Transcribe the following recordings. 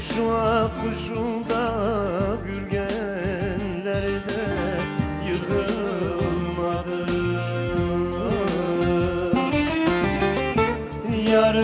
Ak kuşunda gürgenlerde yıkılmadı Yar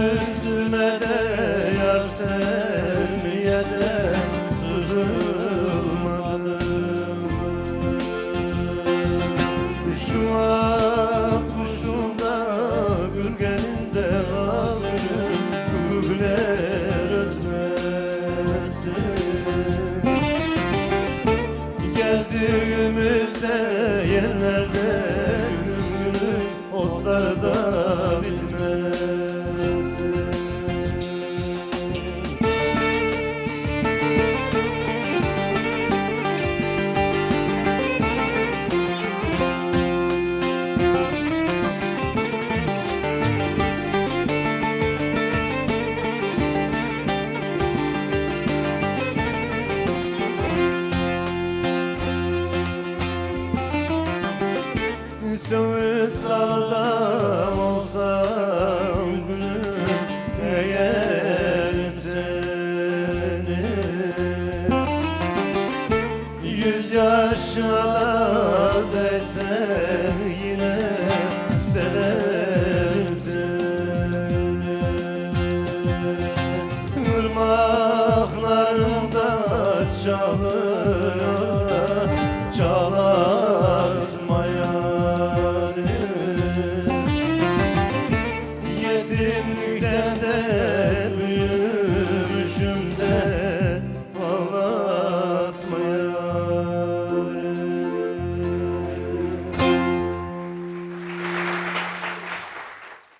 yerlerde günüm günüm otlar da bitmez Dağda olsam gülüm Eğer seni Yüz yaşına dese yine severim seni Irmaklarında çalıyor da Milletin müjdemde